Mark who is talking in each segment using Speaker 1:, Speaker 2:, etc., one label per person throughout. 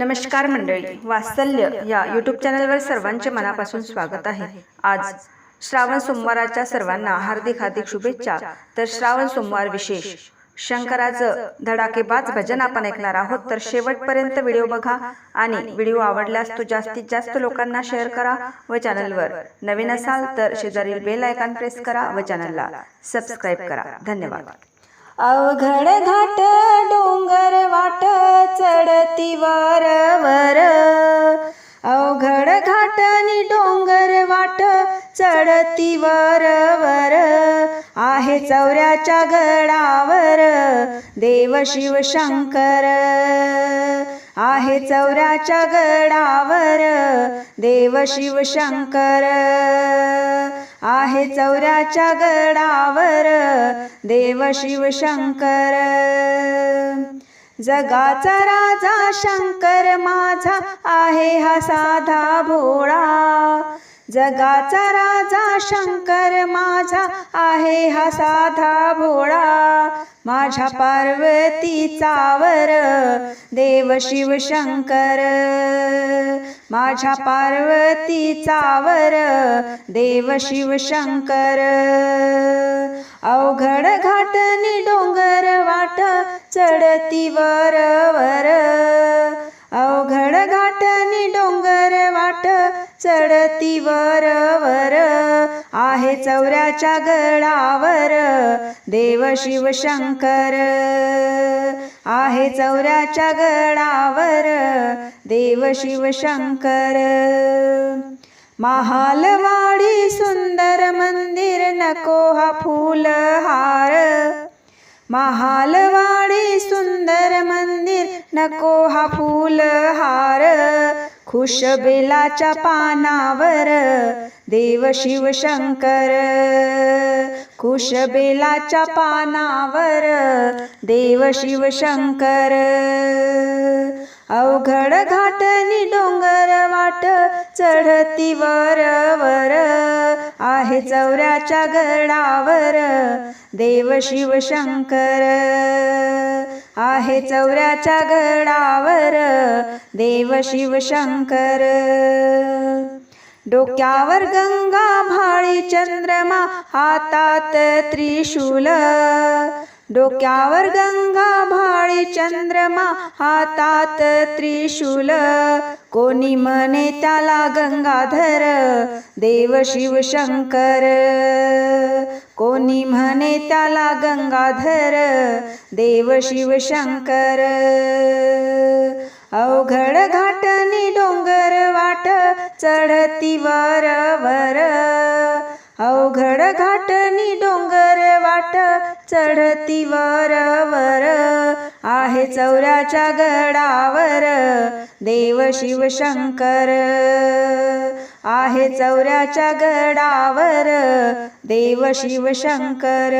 Speaker 1: नमस्कार मंडळी वात्सल्य या यूट्यूब चॅनलवर सर्वांचे मनापासून स्वागत आहे. आज श्रावण सोमवाराच्या सर्वांना हार्दिक हार्दिक शुभेच्छा. तर श्रावण सोमवार विशेष. शंकराचं धडाकेबाज भजन आपण ऐकणार आहोत. तर शेवटपर्यंत व्हिडिओ बघा आणि व्हिडिओ आवडल्यास तो जास्तीत जास्त लोकांना शेअर करा व चॅनलवर नवीन असाल तर शेजारील बेल आयकॉन प्रेस करा व चॅनलला सबस्क्राईब करा. धन्यवाद.
Speaker 2: अवघड घाट डोंगर वाट चढती वर वर. अवघड घाट आणि डोंगर वाट चढती वर वर. आहे चौऱ्याच्या गडावर देव शिव शंकर. आहे चौऱ्याच्या गडावर देव शिव शंकर. आहे चौऱ्याच्या गडावर. देव शिव शंकर. जगाचा राजा शंकर माझा आहे हा साधा भोळा. जगाचा राजा शंकर माझा आहे हा साधा भोळा. माझ्या पार्वतीचावर देव शिव शंकर. माझ्या पार्वतीचावर देव शिव शंकर. अवघड घाटनी डोंगर वाट चढती वर वर. अवघड घाटनी डोंगर चढती वर वर आहे चौऱ्याच्या गडावर. देव शिव शंकर आहे चौऱ्याच्या गडावर. देव शिव शंकर. महालवाडी सुंदर मंदिर नको हा फूलहार महालवाडी सुंदर मंदिर नको हा फूलहार खुश बेलाच्या पानावर देव शिव शंकर. खुश बेलाच्या पानावर देव शिव शंकर. अवघड घाटनी डोंगर वाट चढती वर वर. आहे चौऱ्याच्या गडावर देव शिव शंकर. आहे चौऱ्याच्या गडावर देव शिव शंकर. डोक्यावर गंगा भाळी चंद्रमा हातात त्रिशूल. डोक्यावर गंगा भाळी चंद्रमा हातात त्रिशूल. कोणी म्हणे त्याला गंगाधर देव शिव शंकर. कोणी म्हणे त्याला गंगाधर देव शिव शंकर. अवघड घाटनी डोंगर वाट चढती वर वर. अवघड घाटनी डोंगर वाट चढती वर वर आहे चौऱ्याच्या गडावर. देव शिव शंकर आहे चौऱ्याच्या गडावर. देव शिव शंकर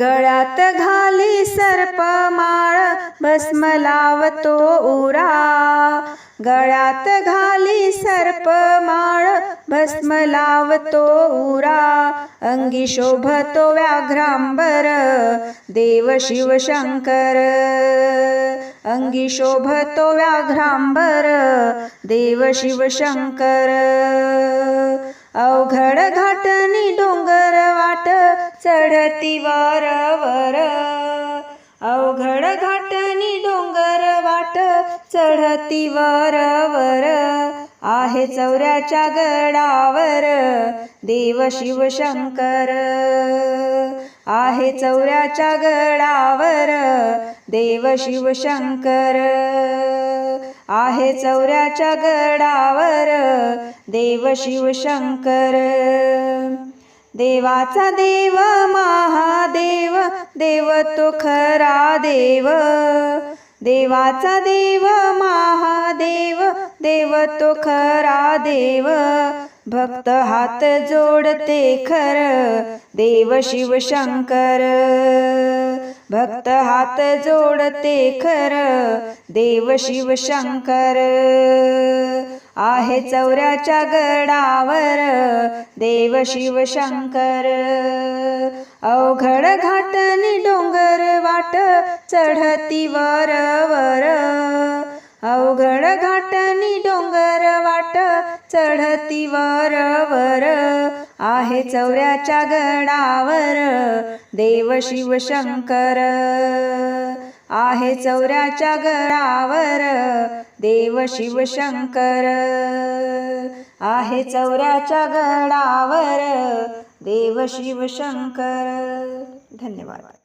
Speaker 2: गळ्यात घाली सर्प माळ भस्म लावतो उरा. गळ्यात घाली सर्प भस्म लावतो उरा अंगी शोभतो व्याघ्रांबर देव शिव शंकर. अंगी शोभतो व्याघ्रांबर देव शिव शंकर. अवघड घाटनी डोंगर वाट चढती वर वर. अवघड घाटनी डोंगर वाट चढती वर वर. आहे चौऱ्याच्या गडावर देव शिव शंकर. आहे चौऱ्याच्या गडावर देव शिव शंकर. आहे चौऱ्याच्या गडावर देव शिव शंकर. देवाचा देव महादेव देव तो खरा देव. देवाचा देव महादेव देव तो खरा देव. भक्त हात जोडते खर देव शिव शंकर. भक्त हात जोडते खर देव शिव शंकर. आहे चौऱ्याच्या गडावर देव शिव शंकर. अवघड घाटनी डोंगर घाट चढती वर वर. अवघड घाटनी डोंगर वाट चढती वर वर. आहे चौऱ्याच्या गडावर देव शिव शंकर. आहे चौऱ्याच्या गडावर देव शिव शंकर. आहे चौऱ्याच्या गडावर देव शिव शंकर. धन्यवाद.